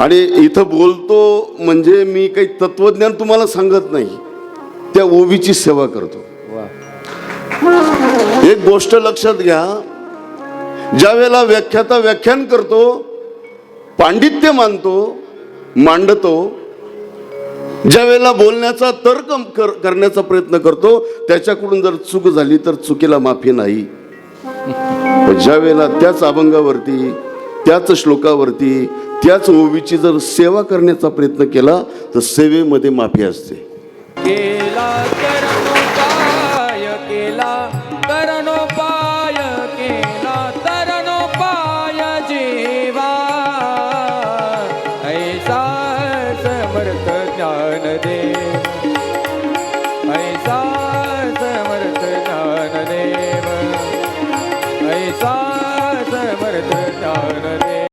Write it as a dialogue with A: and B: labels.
A: आणि इथं बोलतो म्हणजे मी काही तत्वज्ञान तुम्हाला सांगत नाही. त्या ओबीची सेवा करतो. एक गोष्ट लक्षात घ्या. ज्या वेळेला व्याख्याता व्याख्यान करतो पांडित्य मानतो मांडतो ज्या वेळेला बोलण्याचा तर्क कर- करण्याचा प्रयत्न करतो त्याच्याकडून जर चूक झाली तर चुकीला माफी नाही. ज्या वेळेला त्याच अभंगावरती त्याच श्लोकावरती त्याच ओवीची जर सेवा करण्याचा प्रयत्न केला तर सेवेमध्ये माफी असते.
B: ऐसा समर्थ ज्ञानदेव ऐसा ચરણ